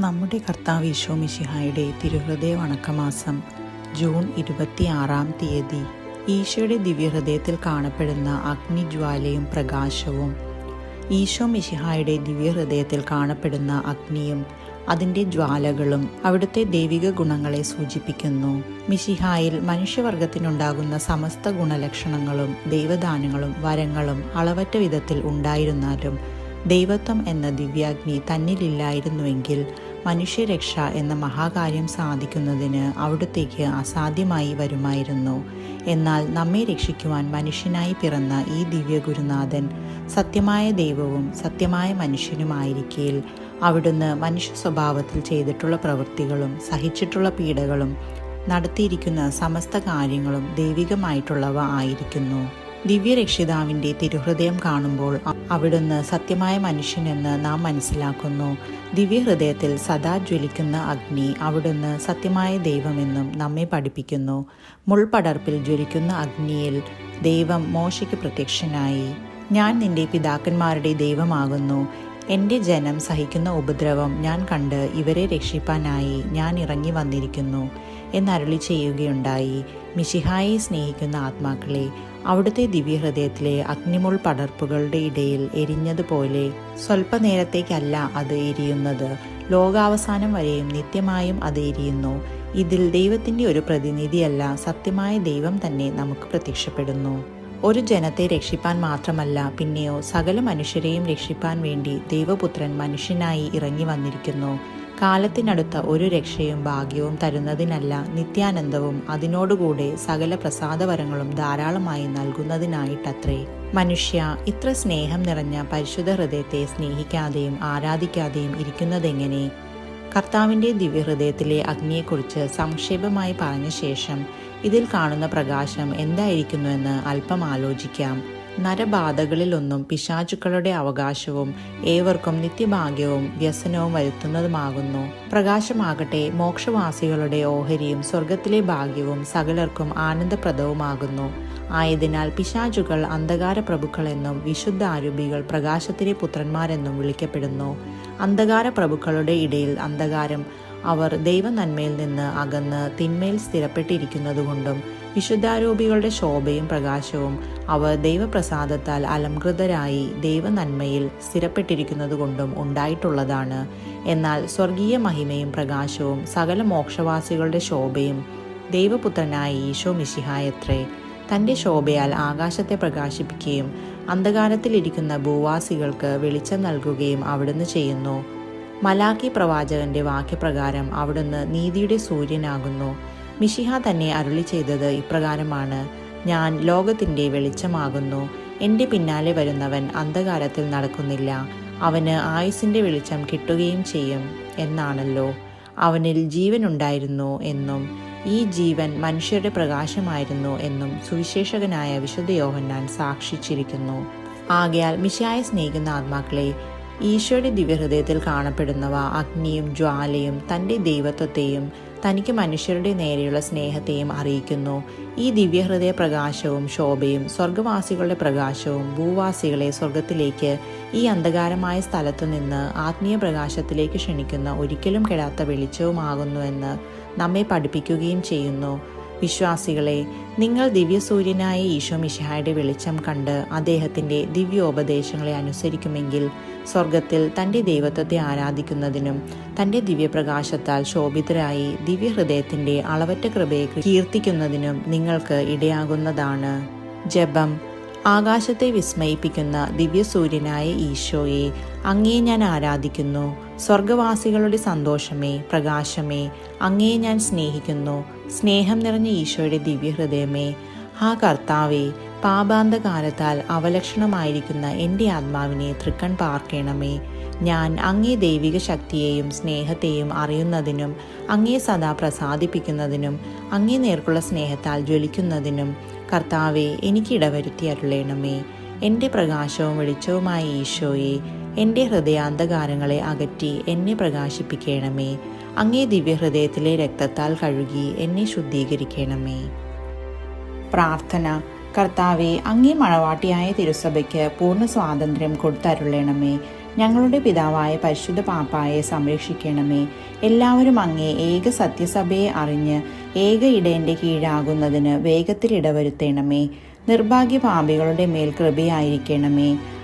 നമ്മുടെ കർത്താവ് ഈശോ മിശിഹായുടെ തിരുഹൃദയ വണക്കമാസം ജൂൺ ഇരുപത്തിയാറാം തീയതി. ഈശോയുടെ ദിവ്യഹൃദയത്തിൽ കാണപ്പെടുന്ന അഗ്നിജ്വാലയും പ്രകാശവും ഈശോ മിശിഹായുടെ ദിവ്യഹൃദയത്തിൽ കാണപ്പെടുന്ന അഗ്നിയും അതിന്റെ ജ്വാലകളും അവിടുത്തെ ദൈവിക ഗുണങ്ങളെ സൂചിപ്പിക്കുന്നു. മിശിഹായിൽ മനുഷ്യവർഗത്തിനുണ്ടാകുന്ന സമസ്ത ഗുണലക്ഷണങ്ങളും ദൈവദാനങ്ങളും വരങ്ങളും അളവറ്റ വിധത്തിൽ ഉണ്ടായിരുന്നാലും ദൈവത്വം എന്ന ദിവ്യാഗ്നി തന്നിലില്ലായിരുന്നുവെങ്കിൽ മനുഷ്യരക്ഷ എന്ന മഹാകാര്യം സാധിക്കുന്നതിന് അവിടത്തേക്ക് അസാധ്യമായി വരുമായിരുന്നു. എന്നാൽ നമ്മെ രക്ഷിക്കുവാൻ മനുഷ്യനായി പിറന്ന ഈ ദിവ്യ ഗുരുനാഥൻ സത്യമായ ദൈവവും സത്യമായ മനുഷ്യനുമായിരിക്കേൽ അവിടുന്ന് മനുഷ്യ സ്വഭാവത്തിൽ ചെയ്തിട്ടുള്ള പ്രവൃത്തികളും സഹിച്ചിട്ടുള്ള പീഡകളും നടത്തിയിരിക്കുന്ന സമസ്ത കാര്യങ്ങളും ദൈവികമായിട്ടുള്ളവ ആയിരിക്കുന്നു. ദിവ്യരക്ഷിതാവിന്റെ തിരുഹൃദയം കാണുമ്പോൾ അവിടുന്ന് സത്യമായ മനുഷ്യനെന്ന് നാം മനസ്സിലാക്കുന്നു. ദിവ്യഹൃദയത്തിൽ സദാ ജ്വലിക്കുന്ന അഗ്നി അവിടുന്ന് സത്യമായ ദൈവമെന്നും നമ്മെ പഠിപ്പിക്കുന്നു. മുൾപടർപ്പിൽ ജ്വലിക്കുന്ന അഗ്നിയിൽ ദൈവം മോശയ്ക്ക് പ്രത്യക്ഷനായി. ഞാൻ നിന്റെ പിതാക്കന്മാരുടെ ദൈവമാകുന്നു. എന്റെ ജനം സഹിക്കുന്ന ഉപദ്രവം ഞാൻ കണ്ട് ഇവരെ രക്ഷിപ്പാനായി ഞാൻ ഇറങ്ങി വന്നിരിക്കുന്നു. എന്നരുളി ചെയ്യുകയുണ്ടായി മിശിഹായെ സ്നേഹിക്കുന്ന ആത്മാക്കളെ അവിടുത്തെ ദിവ്യഹൃദയത്തിലെ അഗ്നിമുൾ പടർപ്പുകളുടെ ഇടയിൽ എരിഞ്ഞതുപോലെ സ്വല്പനേരത്തേക്കല്ല അത് എരിയുന്നത്. ലോകാവസാനം വരെയും നിത്യമായും അത് എരിയുന്നു. ഇതിൽ ദൈവത്തിന്റെ ഒരു പ്രതിനിധിയല്ല സത്യമായ ദൈവം തന്നെ നമുക്ക് പ്രത്യക്ഷപ്പെടുന്നു. ഒരു ജനത്തെ രക്ഷിപ്പാൻ മാത്രമല്ല പിന്നെയോ സകല മനുഷ്യരെയും രക്ഷിപ്പാൻ വേണ്ടി ദൈവപുത്രൻ മനുഷ്യനായി ഇറങ്ങി വന്നിരിക്കുന്നു. കാലത്തിനടുത്ത ഒരു രക്ഷയും ഭാഗ്യവും തരുന്നതിനല്ല നിത്യാനന്ദവും അതിനോടുകൂടെ സകല പ്രസാദവരങ്ങളും ധാരാളമായി നൽകുന്നതിനായിട്ടത്രേ. മനുഷ്യ ഇത്ര സ്നേഹം നിറഞ്ഞ പരിശുദ്ധ ഹൃദയത്തെ സ്നേഹിക്കാതെയും ആരാധിക്കാതെയും ഇരിക്കുന്നതെങ്ങനെ? കർത്താവിന്റെ ദിവ്യഹൃദയത്തിലെ അഗ്നിയെക്കുറിച്ച് സംക്ഷേപമായി പറഞ്ഞ ശേഷം ഇതിൽ കാണുന്ന പ്രകാശം എന്തായിരിക്കുന്നുവെന്ന് അല്പം ആലോചിക്കാം. നരബാധകളിലൊന്നും പിശാചുക്കളുടെ അവകാശവും ഏവർക്കും നിത്യഭാഗ്യവും വ്യസനവും വരുത്തുന്നതുമാകുന്നു. പ്രകാശമാകട്ടെ മോക്ഷവാസികളുടെ ഓഹരിയും സ്വർഗത്തിലെ ഭാഗ്യവും സകലർക്കും ആനന്ദപ്രദവുമാകുന്നു. ആയതിനാൽ പിശാചുകൾ അന്ധകാര പ്രഭുക്കളെന്നും വിശുദ്ധ ആരൂപികൾ പ്രകാശത്തിലെ പുത്രന്മാരെന്നും വിളിക്കപ്പെടുന്നു. അന്ധകാര പ്രഭുക്കളുടെ ഇടയിൽ അന്ധകാരം അവർ ദൈവനന്മയിൽ നിന്ന് അകന്ന് തിന്മയിൽ സ്ഥിരപ്പെട്ടിരിക്കുന്നതുകൊണ്ടും വിശുദ്ധാരോപികളുടെ ശോഭയും പ്രകാശവും അവർ ദൈവപ്രസാദത്താൽ അലംകൃതരായി ദൈവനന്മയിൽ സ്ഥിരപ്പെട്ടിരിക്കുന്നതുകൊണ്ടും ഉണ്ടായിട്ടുള്ളതാണ്. എന്നാൽ സ്വർഗീയ മഹിമയും പ്രകാശവും സകല മോക്ഷവാസികളുടെ ശോഭയും ദൈവപുത്രനായ ഈശോ മിശിഹായത്രേ തന്റെ ശോഭയാൽ ആകാശത്തെ പ്രകാശിപ്പിക്കുകയും അന്ധകാരത്തിലിരിക്കുന്ന ഭൂവാസികൾക്ക് വെളിച്ചം നൽകുകയും അവിടുന്ന് ചെയ്യുന്നു. മലാക്കി പ്രവാചകന്റെ വാക്യപ്രകാരം അവിടുന്ന് നീതിയുടെ സൂര്യനാകുന്നു. മിഷിഹ തന്നെ അരുളി ചെയ്തത് ഇപ്രകാരമാണ്. ഞാൻ ലോകത്തിന്റെ വെളിച്ചമാകുന്നു. എന്റെ പിന്നാലെ വരുന്നവൻ അന്ധകാരത്തിൽ നടക്കുന്നില്ല. അവന് ആയുസിന്റെ വെളിച്ചം കിട്ടുകയും ചെയ്യും എന്നാണല്ലോ. അവനിൽ ജീവനുണ്ടായിരുന്നു എന്നും ഈ ജീവൻ മനുഷ്യരുടെ പ്രകാശമായിരുന്നു എന്നും സുവിശേഷകനായ വിശുദ്ധ യോഹന്നാൻ സാക്ഷിച്ചിരിക്കുന്നു. ആകയാൽ മിശായ സ്നേഹിക്കുന്ന ആത്മാക്കളെ ഈശോയുടെ ദിവ്യഹൃദയത്തിൽ കാണപ്പെടുന്നവ അഗ്നിയും ജ്വാലയും തന്റെ ദൈവത്വത്തെയും തനിക്ക് മനുഷ്യരുടെ നേരെയുള്ള സ്നേഹത്തെയും അറിയിക്കുന്നു. ഈ ദിവ്യഹൃദയ പ്രകാശവും ശോഭയും സ്വർഗവാസികളുടെ പ്രകാശവും ഭൂവാസികളെ സ്വർഗത്തിലേക്ക് ഈ അന്ധകാരമായ സ്ഥലത്തു നിന്ന് ആത്മീയ പ്രകാശത്തിലേക്ക് ക്ഷണിക്കുന്ന ഒരിക്കലും കെടാത്ത വെളിച്ചവുമാകുന്നുവെന്ന് നമ്മെ പഠിപ്പിക്കുകയും ചെയ്യുന്നു. വിശ്വാസികളെ നിങ്ങൾ ദിവ്യസൂര്യനായ ഈശോ മിശിഹായുടെ വെളിച്ചം കണ്ട് അദ്ദേഹത്തിന്റെ ദിവ്യോപദേശങ്ങളെ അനുസരിക്കുമെങ്കിൽ സ്വർഗത്തിൽ തന്റെ ദൈവത്വത്തെ ആരാധിക്കുന്നതിനും തന്റെ ദിവ്യപ്രകാശത്താൽ ശോഭിതരായി ദിവ്യഹൃദയത്തിന്റെ അളവറ്റ കൃപയെ കീർത്തിക്കുന്നതിനും നിങ്ങൾക്ക് ഇടയാകുന്നതാണ്. ജപം. ആകാശത്തെ വിസ്മയിപ്പിക്കുന്ന ദിവ്യസൂര്യനായ ഈശോയെ അങ്ങേ ഞാൻ ആരാധിക്കുന്നു. സ്വർഗവാസികളുടെ സന്തോഷമേ പ്രകാശമേ. അങ്ങേ ഞാൻ സ്നേഹിക്കുന്നു. സ്നേഹം നിറഞ്ഞ ഈശോയുടെ ദിവ്യഹൃദയമേ. ആ കർത്താവേ പാപാന്തകാലത്താൽ അവലക്ഷണമായിരിക്കുന്ന എന്റെ ആത്മാവിനെ തൃക്കൺ പാർക്കണമേ. ഞാൻ അങ്ങേ ദൈവിക ശക്തിയെയും സ്നേഹത്തെയും അറിയുന്നതിനും അങ്ങേ സദാ പ്രസാദിപ്പിക്കുന്നതിനും അങ്ങേ നേർക്കുള്ള സ്നേഹത്താൽ ജ്വലിക്കുന്നതിനും കർത്താവെ എനിക്ക് ഇടവരുത്തി അരുളേണമേ. എന്റെ പ്രകാശവും വെളിച്ചവുമായ ഈശോയെ എന്റെ ഹൃദയാന്തകാരങ്ങളെ അകറ്റി എന്നെ പ്രകാശിപ്പിക്കണമേ. അങ്ങേ ദിവ്യഹൃദയത്തിലെ രക്തത്താൽ കഴുകി എന്നെ ശുദ്ധീകരിക്കണമേ. പ്രാർത്ഥന. കർത്താവെ അങ്ങേ മണവാട്ടിയായ തിരുസഭയ്ക്ക് പൂർണ സ്വാതന്ത്ര്യം കൊടുത്തരുളണമേ. ഞങ്ങളുടെ പിതാവായ പരിശുദ്ധ പാപ്പായെ സംരക്ഷിക്കണമേ. എല്ലാവരും അങ്ങേ ഏക സത്യസഭയെ അറിഞ്ഞ് ഏക ഇടേന്റെ കീഴാകുന്നതിന് വേഗത്തിൽ ഇടവരുത്തണമേ. നിർഭാഗ്യ പാപികളുടെ മേൽ കൃപയായിരിക്കണമേ.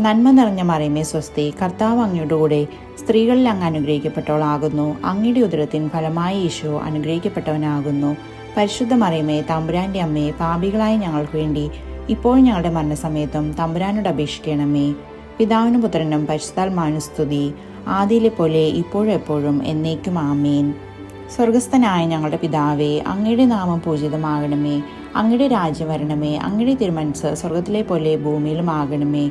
നന്മ നിറഞ്ഞ മറിയമേ സ്വസ്തി കർത്താവ് അങ്ങയുടെ കൂടെ സ്ത്രീകളിൽ അങ്ങ് അനുഗ്രഹിക്കപ്പെട്ടവളാകുന്നു. അങ്ങയുടെ ഉദരത്തിൻ ഫലമായി ഈശോ അനുഗ്രഹിക്കപ്പെട്ടവനാകുന്നു. പരിശുദ്ധ മറിയമേ തമ്പുരാന്റെ അമ്മയെ പാപികളായ ഞങ്ങൾക്ക് വേണ്ടി ഇപ്പോൾ ഞങ്ങളുടെ മരണസമയത്തും തമ്പുരാനോട് അപേക്ഷിക്കണമേ. പിതാവിനും പുത്രനും പരിശുദ്ധാൽ സ്തുതി. ആദിയിലെ പോലെ ഇപ്പോഴും എപ്പോഴും എന്നേക്കും ആമേൻ. സ്വർഗസ്ഥനായ ഞങ്ങളുടെ പിതാവേ അങ്ങയുടെ നാമം പൂജിതമാകണമേ. അങ്ങയുടെ രാജ്യം വരണമേ. അങ്ങയുടെ തിരുമനസ് സ്വർഗത്തിലെ പോലെ ഭൂമിയിലും ആകണമേ.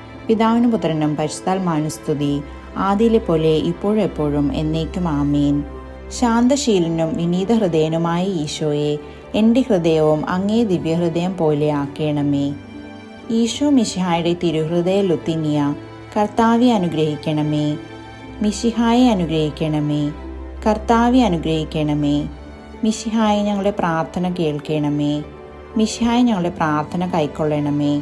പിതാവിനും പുത്രനും പരിശുദ്ധാൽ മാനുസ്തുതി ആദിയിലെ പോലെ ഇപ്പോഴെപ്പോഴും എന്നേക്കും ആമീൻ. ശാന്തശീലനും വിനീത ഹൃദയനുമായ ഈശോയെ എന്റെ ഹൃദയവും അങ്ങേ ദിവ്യഹൃദയം പോലെ ആക്കേണമേ. ഈശോ മിശിഹായുടെ തിരുഹൃദയ ലുത്തിനിയ കർത്താവെ അനുഗ്രഹിക്കണമേ. മിശിഹായെ അനുഗ്രഹിക്കണമേ. കർത്താവെ അനുഗ്രഹിക്കണമേ. മിശിഹായെ ഞങ്ങളുടെ പ്രാർത്ഥന കേൾക്കണമേ. മിശിഹായെ ഞങ്ങളുടെ പ്രാർത്ഥന കൈക്കൊള്ളണമേ.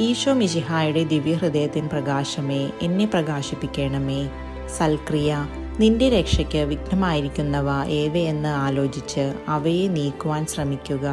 ഈശോ മിശിഹായുടെ ദിവ്യഹൃദയത്തിൻ പ്രകാശമേ എന്നെ പ്രകാശിപ്പിക്കണമേ. സൽക്രിയ നിന്റെ രക്ഷയ്ക്ക് വിഘ്നമായിരിക്കുന്നവ ഏവയെന്ന് ആലോചിച്ച് അവയെ നീക്കുവാൻ ശ്രമിക്കുക.